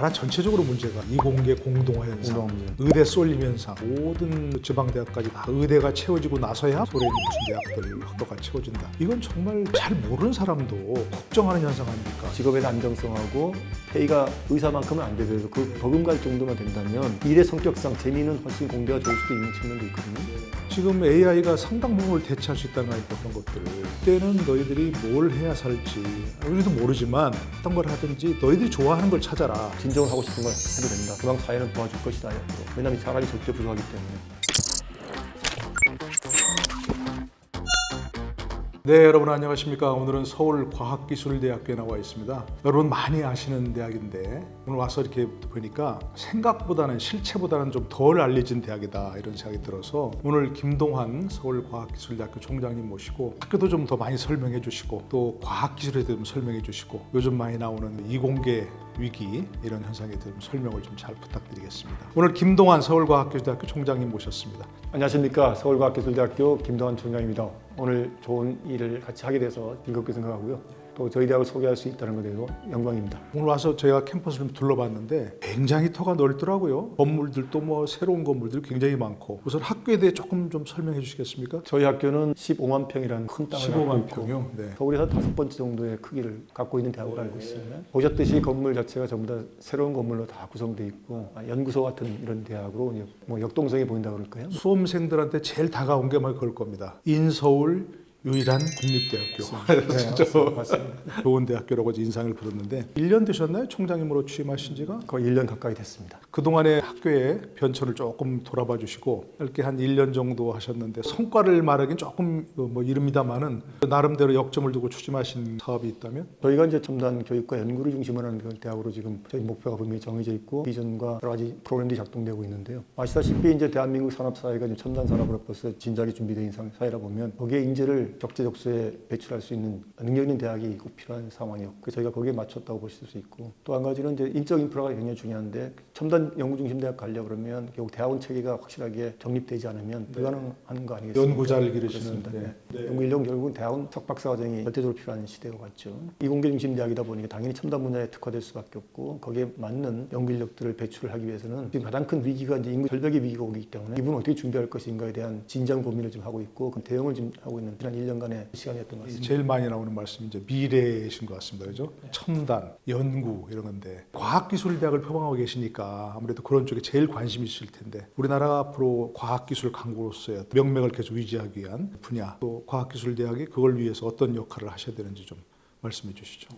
나라 전체적으로 문제가 이공계 공동화 현상, 공동화. 의대 쏠림 현상, 모든 지방대학까지 다 의대가 채워지고 나서야 소련 무슨 대학들 학교가 채워진다. 이건 정말 잘 모르는 사람도 걱정하는 현상 아닙니까? 직업의 안정성하고 페이가 의사만큼은 안 되더라도 그 버금갈 정도만 된다면 일의 성격상 재미는 훨씬 공대가 좋을 수도 있는 측면도 있거든요. 지금 AI가 상당 부분을 대체할 수 있다는 그런 것들. 그때는 너희들이 뭘 해야 살지 우리도 모르지만 어떤 걸 하든지 너희들이 좋아하는 걸 찾아라. 진정을 하고 싶은 걸 해도 된다. 그만 사회는 도와줄 것이다. 왜냐하면 사람이 절대 부족하기 때문에. 네, 여러분 안녕하십니까? 오늘은 서울과학기술대학교에 나와 있습니다. 여러분 많이 아시는 대학인데 오늘 와서 이렇게 보니까 생각보다는 실체보다는 좀 덜 알려진 대학이다 이런 생각이 들어서 오늘 김동환 서울과학기술대학교 총장님 모시고 학교도 좀 더 많이 설명해 주시고 또 과학기술에 대해 좀 설명해 주시고 요즘 많이 나오는 이공계 위기 이런 현상에 대해 좀 설명을 좀 잘 부탁드리겠습니다. 오늘 김동환 서울과학기술대학교 총장님 모셨습니다. 안녕하십니까. 서울과학기술대학교 김동환 총장입니다. 오늘 좋은 일을 같이 하게 돼서 즐겁게 생각하고요. 또 저희 대학을 소개할 수 있다는 것에도 영광입니다. 오늘 와서 제가 캠퍼스를 좀 둘러봤는데 굉장히 터가 넓더라고요. 건물들도 뭐 새로운 건물들이 굉장히 많고 우선 학교에 대해 조금 좀 설명해 주시겠습니까? 저희 학교는 15만 평이라는 큰 땅을 갖고 15만 있고 평이요. 네. 서울에서 다섯 번째 정도의 크기를 갖고 있는 대학으로 알고 있습니다. 보셨듯이 건물 자체가 전부 다 새로운 건물로 다 구성되어 있고 아, 연구소 같은 이런 대학으로 이제 뭐 역동성이 보인다 그럴까요? 수험생들한테 제일 다가온 게막 그럴 겁니다. 인서울 유일한 국립대학교. 네, 맞습니다. 좋은 대학교라고 인상을 받았는데 1년 되셨나요? 총장님으로 취임하신 지가? 거의 1년 가까이 됐습니다. 그동안의 학교의 변천을 조금 돌아봐 주시고 이렇게 한 1년 정도 하셨는데 성과를 말하긴 조금 뭐 이릅니다만은 나름대로 역점을 두고 추진하신 사업이 있다면 저희가 이제 첨단 교육과 연구를 중심으로 하는 대학으로 지금 저희 목표가 분명히 정해져 있고 비전과 여러 가지 프로그램들이 작동되고 있는데요. 아시다시피 이제 대한민국 산업 사회가 이제 첨단 산업으로 벌써 진작에 준비된 사회라 보면 거기에 인재를 적재적소에 배출할 수 있는 능력 있는 대학이 꼭 필요한 상황이었고 그래서 저희가 거기에 맞췄다고 보실 수 있고 또 한 가지는 이제 인적 인프라가 굉장히 중요한데 첨단 연구 중심 대학 가려 그러면 결국 대학원 체계가 확실하게 정립되지 않으면 불가능한 거 아니겠습니까? 연구자를 기르시는 그렇습니다. 네. 네. 연구 인력 결국은 대학원 석박사 과정이 절대적으로 필요한 시대가 왔죠. 이공계 중심 대학이다 보니까 당연히 첨단 분야에 특화될 수밖에 없고 거기에 맞는 연구 인력들을 배출을 하기 위해서는 지금 가장 큰 위기가 이제 인구 절벽의 위기가 오기 때문에 이분을 어떻게 준비할 것인가에 대한 진지한 고민을 좀 하고 있고 그 대응을 지금 하고 있는 지난 1년간의 시간이었던 것 같습니다. 제일 많이 나오는 말씀이 이제 미래이신 것 같습니다. 그죠? 첨단, 연구 이런 건데 과학기술대학을 표방하고 계시니까 아무래도 그런 쪽에 제일 관심이 있을 텐데 우리나라가 앞으로 과학기술 강국으로서의 명맥을 계속 유지하기 위한 분야 또 과학기술대학이 그걸 위해서 어떤 역할을 하셔야 되는지 좀 말씀해 주시죠.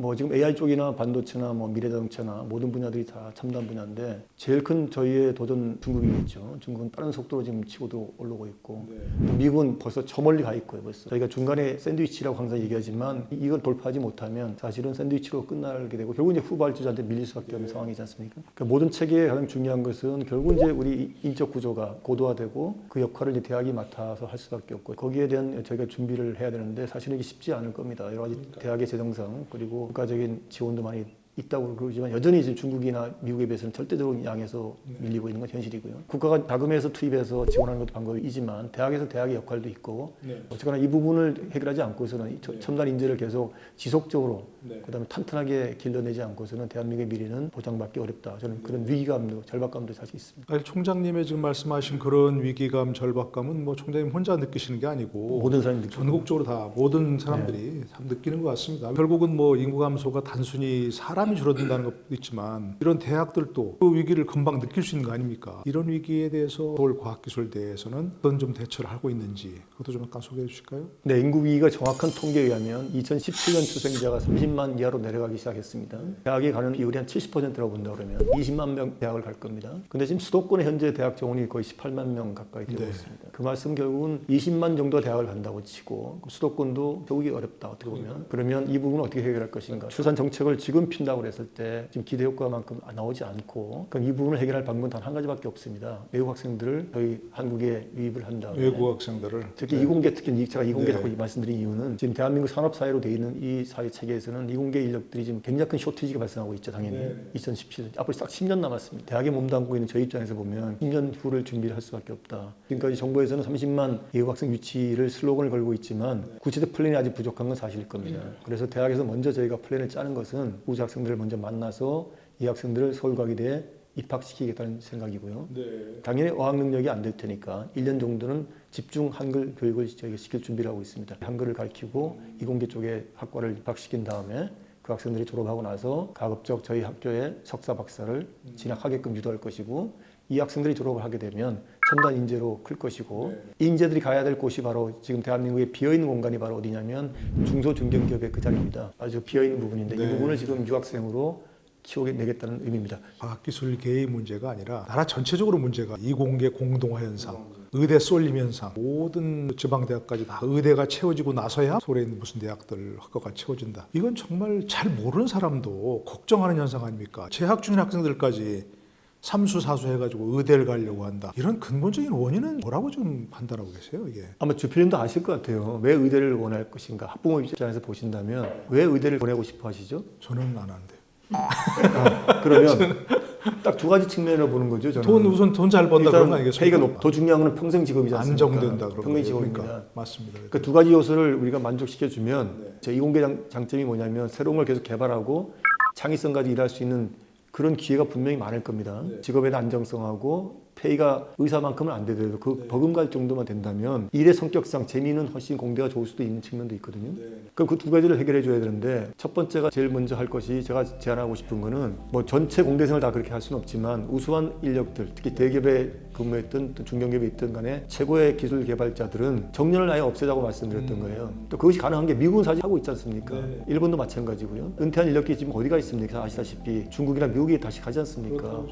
뭐 지금 AI 쪽이나 반도체나 뭐 미래자동차나 모든 분야들이 다 첨단 분야인데 제일 큰 저희의 도전 중국이겠죠. 중국은 빠른 속도로 지금 치고도 올라오고 있고 또 미국은 벌써 저 멀리 가 있고요. 벌써 저희가 중간에 샌드위치라고 항상 얘기하지만 이걸 돌파하지 못하면 사실은 샌드위치로 끝나게 되고 결국 이제 후발주자한테 밀릴 수밖에 없는 상황이지 않습니까? 그 모든 체계의 가장 중요한 것은 결국 이제 우리 인적 구조가 고도화되고 그 역할을 이제 대학이 맡아서 할 수밖에 없고 거기에 대한 저희가 준비를 해야 되는데 사실은 이게 쉽지 않을 겁니다. 여러 가지 대학의 재정상 그리고 국가적인 지원도 많이 있다고 그러지만 여전히 지금 중국이나 미국에 비해서는 절대적으로 양에서 밀리고 있는 건 현실이고요. 국가가 자금에서 투입해서 지원하는 것도 방법이지만 대학에서 대학의 역할도 있고 어쨌거나 이 부분을 해결하지 않고서는 이 저- 첨단 인재를 계속 지속적으로 그다음에 탄탄하게 길러내지 않고서는 대한민국의 미래는 보장받기 어렵다. 저는 그런 위기감도 절박감도 사실 있습니다. 아니, 총장님의 지금 말씀하신 그런 위기감, 절박감은 뭐 총장님 혼자 느끼시는 게 아니고 모든 사람이 느끼는 전국적으로 다 모든 사람들이 참 느끼는 것 같습니다. 결국은 뭐 인구 감소가 단순히 사람 이 줄어든다는 것도 있지만 이런 대학들도 그 위기를 금방 느낄 수 있는 거 아닙니까? 이런 위기에 대해서 서울과학기술대에서는 어떤 좀 대처를 하고 있는지 그것도 좀 약간 소개해 주실까요? 네, 인구 위기가 정확한 통계에 의하면 2017년 출생자가 30만 이하로 내려가기 시작했습니다. 대학에 가는 비율이 한 70%라고 본다 그러면 20만 명 대학을 갈 겁니다. 근데 지금 수도권의 현재 대학 정원이 거의 18만 명 가까이 되고 네. 있습니다. 그 말씀 결국은 20만 정도 대학을 간다고 치고 수도권도 배우기 어렵다 어떻게 보면 그러면 이 부분을 어떻게 해결할 것인가? 출산 정책을 지금 핀다고 했을 때 지금 기대 효과만큼 나오지 않고 그럼 이 부분을 해결할 방법은 단 한 가지밖에 없습니다. 외국 학생들을 저희 한국에 유입을 한다. 외국 학생들을 특히 이공계 특히 제가 이공계 네. 자꾸 말씀드린 이유는 지금 대한민국 산업 사회로 돼 있는 이 사회 체계에서는 이공계 인력들이 지금 굉장히 큰 쇼티지가 발생하고 있죠 당연히 네. 2017년 앞으로 딱 10년 남았습니다 대학에 몸담고 있는 저희 입장에서 보면 10년 후를 준비를 할 수밖에 없다 지금까지 정부에서는 30만 외국 학생 유치를 슬로건을 걸고 있지만 구체적 플랜이 아직 부족한 건 사실일 겁니다 그래서 대학에서 먼저 저희가 플랜을 짜는 것은 우수 학생들 을 먼저 만나서 이 학생들을 서울과기대에 입학시키겠다는 생각이고요. 네. 당연히 어학 능력이 안 될 테니까 1년 정도는 집중 한글 교육을 저희가 시킬 준비를 하고 있습니다. 한글을 가르치고 이공계 쪽에 학과를 입학시킨 다음에 그 학생들이 졸업하고 나서 가급적 저희 학교에 석사 박사를 진학하게끔 유도할 것이고 이 학생들이 졸업을 하게 되면 첨단 인재로 클 것이고 이 인재들이 가야 될 곳이 바로 지금 대한민국에 비어 있는 공간이 바로 어디냐면 중소 중견기업의 그 자리입니다. 아주 비어 있는 부분인데 이 네. 부분을 지금 유학생으로 키워내겠다는 의미입니다. 과학기술계의 문제가 아니라 나라 전체적으로 문제가 이공계 공동화 현상, 의대 쏠림 현상, 모든 지방대학까지 다 의대가 채워지고 나서야 서울에 있는 무슨 대학들 학과가 채워진다. 이건 정말 잘 모르는 사람도 걱정하는 현상 아닙니까? 재학 중인 학생들까지 삼수 사수 해가지고 의대를 가려고 한다. 이런 근본적인 원인은 뭐라고 좀 판단하고 계세요, 이게? 아마 주필님도 아실 것 같아요. 왜 의대를 원할 것인가? 학부모 입장에서 보신다면 왜 의대를 보내고 싶어 하시죠? 저는 안 하는데. 그러면 딱 두 가지 측면으로 보는 거죠. 저는. 돈 우선 돈 잘 번다 그런 거 아니겠습니까? 페이가 높. 더 중요한 건 평생 직업이지 않습니까? 안정된다 그런 평생. 직업입니다. 그러니까 맞습니다. 그 두 가지 요소를 우리가 만족시켜 주면 네. 제 이공계 장, 장점이 뭐냐면 새로운 걸 계속 개발하고 창의성까지 일할 수 있는 그런 기회가 분명히 많을 겁니다. 네. 직업의 안정성하고 페이가 의사만큼은 안 되더라도 그 네. 버금갈 정도만 된다면 일의 성격상 재미는 훨씬 공대가 좋을 수도 있는 측면도 있거든요. 네. 그럼 그 두 가지를 해결해 줘야 되는데 첫 번째가 제일 먼저 할 것이 제가 제안하고 싶은 거는 뭐 전체 공대생을 다 그렇게 할 수는 없지만 우수한 인력들 특히 대기업에 근무했던 또 중견기업에 있던 간에 최고의 기술 개발자들은 정년을 아예 없애자고 말씀드렸던 거예요. 또 그것이 가능한 게 미국은 사실 하고 있지 않습니까? 네. 일본도 마찬가지고요. 은퇴한 인력들이 지금 어디가 있습니까? 아시다시피 중국이나 미국에 다시 가지 않습니까?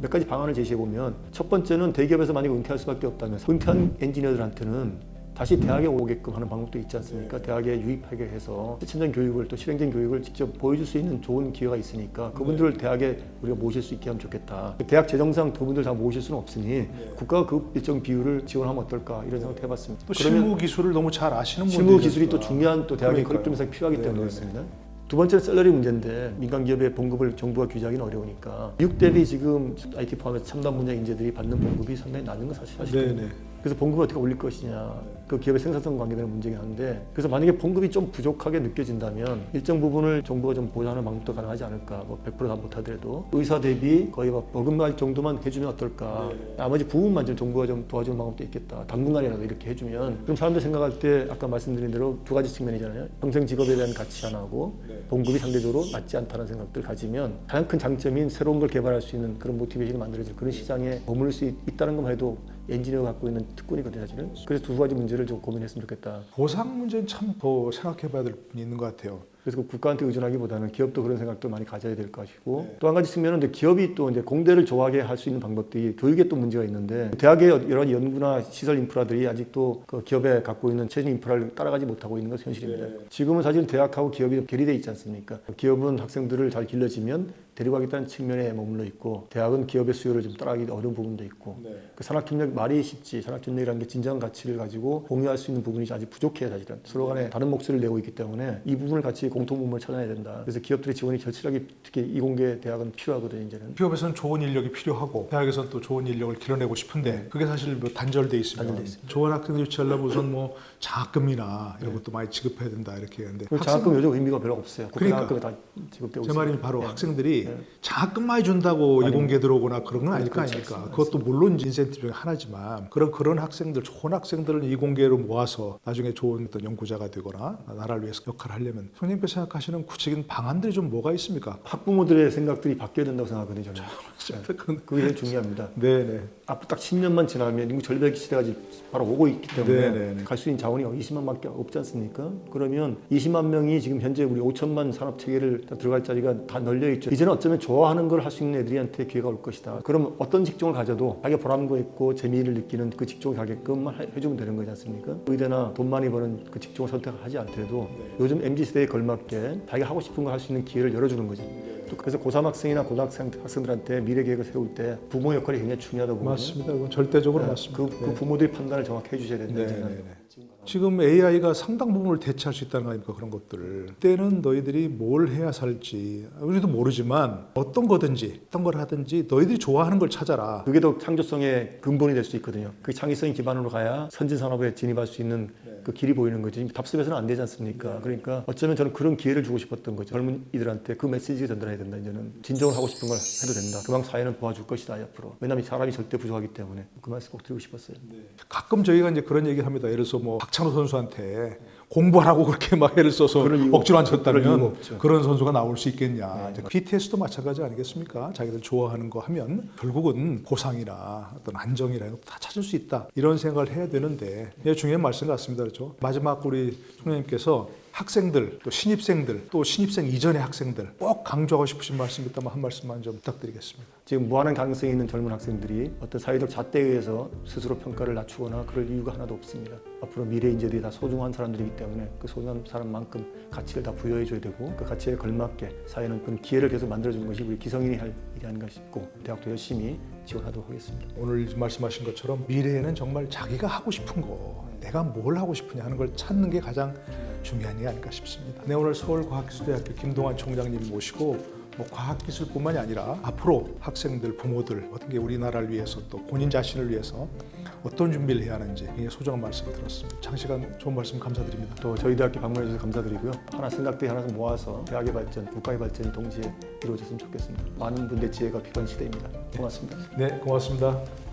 몇 가지 방안을 제시해 보면 첫 번째는 대기업에서 만약 은퇴할 수밖에 없다면 은퇴한 엔지니어들한테는 다시 대학에 오게끔 하는 방법도 있지 않습니까? 대학에 유입하게 해서 실천적 교육을 또 실행적 교육을 직접 보여줄 수 있는 좋은 기회가 있으니까 그분들을 대학에 우리가 모실 수 있게 하면 좋겠다. 대학 재정상 그분들 다 모실 수는 없으니 국가가 그 일정 비율을 지원하면 어떨까 이런 생각 해봤습니다. 또 실무 기술을 너무 잘 아시는 분들이 실무 기술이 또. 중요한 또 대학의 그러니까요. 커리큘럼 상 필요하기 때문에 네네네. 그렇습니다. 두 번째는 셀러리 문제인데 민간 기업의 봉급을 정부가 규제하기는 어려우니까 미국 대비 지금 IT 포함해서 첨단 분야 인재들이 받는 봉급이 상당히 낮은 건 사실 사실이에요. 그래서 봉급을 어떻게 올릴 것이냐. 그 기업의 생산성 관계되는 문제긴 한데 그래서 만약에 봉급이 좀 부족하게 느껴진다면 일정 부분을 정부가 좀 보장하는 방법도 가능하지 않을까. 뭐 100%다 못하더라도. 의사 대비 거의 막 버금갈 정도만 해주면 어떨까. 나머지 부분만 좀 정부가 좀 도와주는 방법도 있겠다. 당분간이라도 이렇게 해주면. 그럼 사람들 생각할 때 아까 말씀드린 대로 두 가지 측면이잖아요. 평생 직업에 대한 가치 하나하고 봉급이 상대적으로 낮지 않다는 생각들 가지면 가장 큰 장점인 새로운 걸 개발할 수 있는 그런 모티베이션이 만들어질 그런 시장에 머무를 수 있, 있다는 것만 해도 엔지니어가 갖고 있는 특권이거든요 사실은 그래서 두 가지 문제를 좀 고민했으면 좋겠다 보상 문제는 참 더 생각해봐야 될 부분이 있는 것 같아요. 그래서 그 국가한테 의존하기보다는 기업도 그런 생각도 많이 가져야 될 것이고 또한 가지 측면은 이제 기업이 또 이제 공대를 좋아하게 할 수 있는 방법들이 교육에 또 문제가 있는데 대학의 여러 연구나 시설 인프라들이 아직도 그 기업에 갖고 있는 최신 인프라를 따라가지 못하고 있는 것이 현실입니다. 지금은 사실 대학하고 기업이 결의돼 있지 않습니까? 기업은 학생들을 잘 길러지면 데려가겠다는 측면에 머물러 있고 대학은 기업의 수요를 좀 따라가기 어려운 부분도 있고 그 산학협력 말이 쉽지 산학협력이라는 게 진정한 가치를 가지고 공유할 수 있는 부분이 아직 부족해요 사실은 서로 간에 다른 목소리를 내고 있기 때문에 이 부분을 같이 공통 부분을 찾아야 된다. 그래서 기업들의 지원이 절실하게 특히 이공계 대학은 필요하거든요 이제는. 기업에서는 좋은 인력이 필요하고 대학에서는 또 좋은 인력을 길러내고 싶은데 그게 사실 뭐 단절돼 있으면 단절돼 있습니다. 좋은 학생들 유치하려면 우선 뭐 장학금이나 이런 것도 많이 지급해야 된다 이렇게 하는데 그리고 장학금 요즘 의미가 별로 없어요 그러니까. 장학금이 다 지급되고 제 말이 바로 네. 학생들이 네. 장학금 많이 준다고. 이공계 들어오거나 그런 건 아닐 거 아닙니까? 그것도 물론 인센티브 중에 하나지만 그런 그런 학생들 좋은 학생들을 이공계로 모아서 나중에 좋은 어떤 연구자가 되거나 나라를 위해서 역할을 하려면 선생님께서 생각하시는 구체적인 방안들이 좀 뭐가 있습니까? 학부모들의 생각들이 바뀌어야 된다고 생각하거든요 저는 네. 그건- 그게 제일 중요합니다 네네. 앞으로 딱 10년만 지나면 인구 절벽 시대가 지금 바로 오고 있기 때문에 네 네 네. 갈 수 있는 자원 이 20만밖에 없지 않습니까? 그러면 20만 명이 지금 현재 우리 5천만 산업 체계를 다 들어갈 자리가 다 널려 있죠. 이제는 어쩌면 좋아하는 걸 할 수 있는 애들한테 기회가 올 것이다. 그럼 어떤 직종을 가져도 자기가 보람도 있고 재미를 느끼는 그 직종에 가게끔만 해- 해주면 되는 거지 않습니까? 의대나 돈 많이 버는 그 직종을 선택하지 않더라도 요즘 MZ 세대에 걸맞게 자기가 하고 싶은 걸 할 수 있는 기회를 열어주는 거지. 또 그래서 고3 학생이나 고등학생 학생들한테 미래 계획을 세울 때 부모 역할이 굉장히 중요하다고 보거든요. 맞습니다. 그건 절대적으로 네, 맞습니다. 그, 그 부모들이 판단을 정확히 해주셔야 된다. 네, 저는 네, 네. 지금 AI가 상당 부분을 대체할 수 있다는 거 아닙니까 그런 것들을 그때는 너희들이 뭘 해야 살지 우리도 모르지만 어떤 거든지 어떤 걸 하든지 너희들이 좋아하는 걸 찾아라 그게 더 창조성의 근본이 될 수 있거든요. 그 창의성이 기반으로 가야 선진 산업에 진입할 수 있는 그 길이 보이는 거지. 답습해서는 안 되지 않습니까? 그러니까 어쩌면 저는 그런 기회를 주고 싶었던 거죠. 젊은 이들한테 그 메시지를 전달해야 된다. 이제는 진정을 하고 싶은 걸 해도 된다. 그만 사회는 도와줄 것이다 앞으로. 왜냐하면 사람이 절대 부족하기 때문에 그 말씀 꼭 드리고 싶었어요. 가끔 저희가 이제 그런 얘기를 합니다 예를 들어서 뭐 박찬 호 선수한테 공부하라고 그렇게 막 애를 써서 억지로 앉혔다면. 그런 선수가 나올 수 있겠냐. 이제 BTS도 마찬가지 아니겠습니까? 자기들 좋아하는 거 하면 결국은 보상이나 어떤 안정이나 이런 거다 찾을 수 있다. 이런 생각을 해야 되는데 중요한 말씀 같습니다. 그렇죠? 마지막 우리 총장님께서 학생들 또 신입생들 또 신입생 이전의 학생들 꼭 강조하고 싶으신 말씀 있다면 한 말씀만 좀 부탁드리겠습니다 지금 무한한 가능성이 있는 젊은 학생들이 어떤 사회적 잣대에 의해서 스스로 평가를 낮추거나 그럴 이유가 하나도 없습니다. 앞으로 미래 인재들이 다 소중한 사람들이기 때문에 그 소중한 사람만큼 가치를 다 부여해줘야 되고 그 가치에 걸맞게 사회는 그런 기회를 계속 만들어주는 것이 우리 기성인이 할 일이 아닌가 싶고 대학도 열심히 지원하도록 하겠습니다. 오늘 말씀하신 것처럼 미래에는 정말 자기가 하고 싶은 거, 내가 뭘 하고 싶으냐 하는 걸 찾는 게 가장 중요한 게 아닐까 싶습니다. 네, 오늘 서울과학기술대학교 김동환 총장님 모시고 뭐 과학기술뿐만이 아니라 앞으로 학생들, 부모들 어떤 게 우리나라를 위해서 또 본인 자신을 위해서 어떤 준비를 해야 하는지 굉장히 소중한 말씀을 들었습니다. 장시간 좋은 말씀 감사드립니다. 또 저희 대학교 방문해 주셔서 감사드리고요. 하나 생각대 하나 모아서 대학의 발전, 국가의 발전이 동시에 이루어졌으면 좋겠습니다. 많은 분들의 지혜가 필요한 시대입니다. 고맙습니다. 네, 고맙습니다.